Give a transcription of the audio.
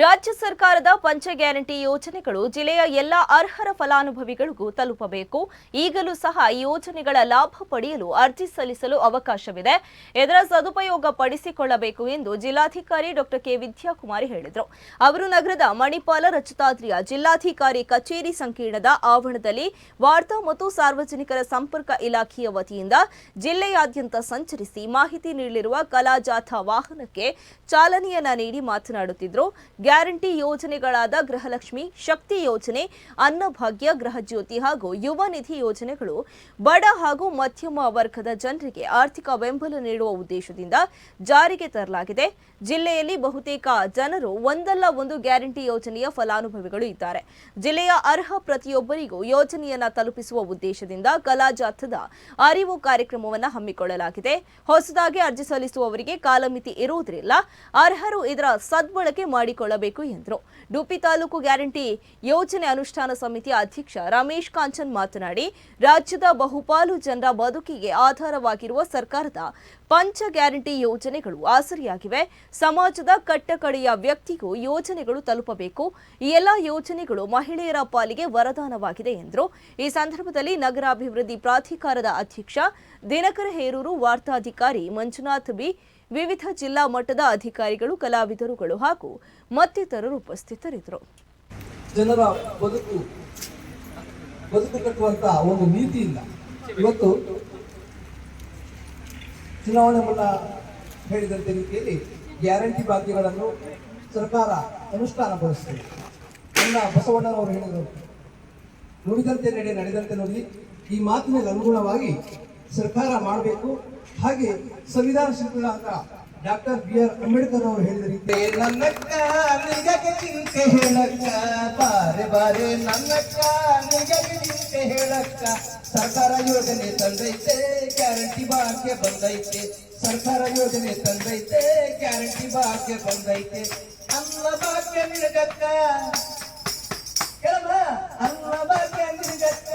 ರಾಜ್ಯ ಸರ್ಕಾರದ ಪಂಚ ಗ್ಯಾರಂಟಿ ಯೋಜನೆಗಳು ಜಿಲ್ಲೆಯ ಎಲ್ಲ ಅರ್ಹರ ಫಲಾನುಭವಿಗಳಿಗೂ ತಲುಪಬೇಕು. ಈಗಲೂ ಸಹ ಈ ಯೋಜನೆಗಳ ಲಾಭ ಪಡೆಯಲು ಅರ್ಜಿ ಸಲ್ಲಿಸಲು ಅವಕಾಶವಿದೆ. ಇದರ ಸದುಪಯೋಗ ಪಡಿಸಿಕೊಳ್ಳಬೇಕು ಎಂದು ಜಿಲ್ಲಾಧಿಕಾರಿ ಡಾಕ್ಟರ್ ಕೆ ವಿದ್ಯಾಕುಮಾರಿ ಹೇಳಿದರು. ಅವರು ನಗರದ ಮಣಿಪಾಲ ರಚತಾದ್ರಿಯ ಜಿಲ್ಲಾಧಿಕಾರಿ ಕಚೇರಿ ಸಂಕೀರ್ಣದ ಆವರಣದಲ್ಲಿ ವಾರ್ತಾ ಮತ್ತು ಸಾರ್ವಜನಿಕರ ಸಂಪರ್ಕ ಇಲಾಖೆಯ ವತಿಯಿಂದ ಜಿಲ್ಲೆಯಾದ್ಯಂತ ಸಂಚರಿಸಿ ಮಾಹಿತಿ ನೀಡಲಿರುವ ಕಲಾ ಜಾಥಾ ವಾಹನಕ್ಕೆ ಚಾಲನೆಯನ್ನ ನೀಡಿ ಮಾತನಾಡುತ್ತಿದ್ದರು. ಗ್ಯಾರಂಟಿ ಯೋಜನೆಗಳಾದ ಗೃಹಲಕ್ಷ್ಮಿ ಶಕ್ತಿ ಯೋಜನೆ, ಅನ್ನಭಾಗ್ಯ, ಗೃಹಜ್ಯೋತಿ ಹಾಗೂ ಯುವ ನಿಧಿ ಯೋಜನೆಗಳು ಬಡ ಹಾಗೂ ಮಧ್ಯಮ ವರ್ಗದ ಜನರಿಗೆ ಆರ್ಥಿಕ ಬೆಂಬಲ ನೀಡುವ ಉದ್ದೇಶದಿಂದ ಜಾರಿಗೆ ತರಲಾಗಿದೆ. ಜಿಲ್ಲೆಯಲ್ಲಿ ಬಹುತೇಕ ಜನರು ಒಂದಲ್ಲ ಒಂದು ಗ್ಯಾರಂಟಿ ಯೋಜನೆಯ ಫಲಾನುಭವಿಗಳು ಇದ್ದಾರೆ. ಜಿಲ್ಲೆಯ ಅರ್ಹ ಪ್ರತಿಯೊಬ್ಬರಿಗೂ ಯೋಜನೆಯನ್ನ ತಲುಪಿಸುವ ಉದ್ದೇಶದಿಂದ ಕಲಾಜಾಥದ ಅರಿವು ಕಾರ್ಯಕ್ರಮವನ್ನು ಹಮ್ಮಿಕೊಳ್ಳಲಾಗಿದೆ. ಹೊಸದಾಗಿ ಅರ್ಜಿ ಸಲ್ಲಿಸುವವರಿಗೆ ಕಾಲಮಿತಿ ಇರುವುದಿಲ್ಲ. ಅರ್ಹರು ಇದರ ಸದ್ಬಳಕೆ ಮಾಡಿಕೊಳ್ಳಬೇಕು ಎಂದರು. ಡುಪಿ ತಾಲೂಕು ಗ್ಯಾರಂಟಿ ಯೋಜನೆ ಅನುಷ್ಠಾನ ಸಮಿತಿ ಅಧ್ಯಕ್ಷ ರಮೇಶ್ ಕಾಂಚನ್ ಮಾತನಾಡಿ, ರಾಜ್ಯದ ಬಹುಪಾಲು ಜನರ ಬದುಕಿಗೆ ಆಧಾರವಾಗಿರುವ ಸರ್ಕಾರದ ಪಂಚ ಗ್ಯಾರಂಟಿ ಯೋಜನೆಗಳು ಆಸರಿಯಾಗಿವೆ. ಸಮಾಜದ ಕಟ್ಟಕಡೆಯ ವ್ಯಕ್ತಿಗೂ ಯೋಜನೆಗಳು ತಲುಪಬೇಕು. ಈ ಎಲ್ಲ ಯೋಜನೆಗಳು ಮಹಿಳೆಯರ ಪಾಲಿಗೆ ವರದಾನವಾಗಿದೆ ಎಂದರು. ಈ ಸಂದರ್ಭದಲ್ಲಿ ನಗರಾಭಿವೃದ್ಧಿ ಪ್ರಾಧಿಕಾರದ ಅಧ್ಯಕ್ಷ ದಿನಕರ ಹೇರೂರು, ವಾರ್ತಾಧಿಕಾರಿ ಮಂಜುನಾಥ್ ಬಿ ವಿವಿಧ ಜಿಲ್ಲಾ ಮಟ್ಟದ ಅಧಿಕಾರಿಗಳು, ಕಲಾವಿದರುಗಳು ಹಾಗೂ ಮತ್ತಿತರರು ಉಪಸ್ಥಿತರಿದ್ದರು. ಜನರ ಬದುಕು ಬದುಕು ಕಟ್ಟುವಂತಹ ಒಂದು ನೀತಿಯಿಂದ ಇವತ್ತು ಚುನಾವಣೆ ಮುನ್ನ ಹೇಳಿದಂತೆ ರೀತಿಯಲ್ಲಿ ಗ್ಯಾರಂಟಿ ಭಾಗ್ಯಗಳನ್ನು ಸರ್ಕಾರ ಅನುಷ್ಠಾನಗೊಳಿಸ್ತದೆ ನನ್ನ ಬಸವಣ್ಣನವರು ಹೇಳಿದರು, ನುಡಿದಂತೆ ನಡೆ, ನಡೆದಂತೆ ನೋಡಿ. ಈ ಮಾತಿನಲ್ಲಿ ಅನುಗುಣವಾಗಿ ಸರ್ಕಾರ ಮಾಡಬೇಕು. ಹಾಗೆ ಸಂವಿಧಾನ ಶಿಲ್ಪಿಗಳಾದ ಡಾಕ್ಟರ್ ಬಿ ಆರ್ ಅಂಬೇಡ್ಕರ್ ಅವರು ಹೇಳಿದ ರೀತಿ. ನನ್ನಕ್ಕ ನಿಗಗೆ ಚಿಂತೆ ಹೇಳಕ್ಕ, ಬಾರೆ ಬಾರೆ ನನ್ನಕ್ಕ ನಿಗಗೆ ಚಿಂತೆ ಹೇಳಕ್ಕ. ಸರ್ಕಾರ ಯೋಜನೆ ತಂದೈತೆ, ಗ್ಯಾರಂಟಿ ಬಾಕೆ ಬಂದೈತೆ. ಸರ್ಕಾರ ಯೋಜನೆ ತಂದೈತೆ, ಗ್ಯಾರಂಟಿ ಬಾಕೆ ಬಂದೈತೆ. ಅನ್ನ ಬಾಕೆ ನಿನಗಕ್ಕ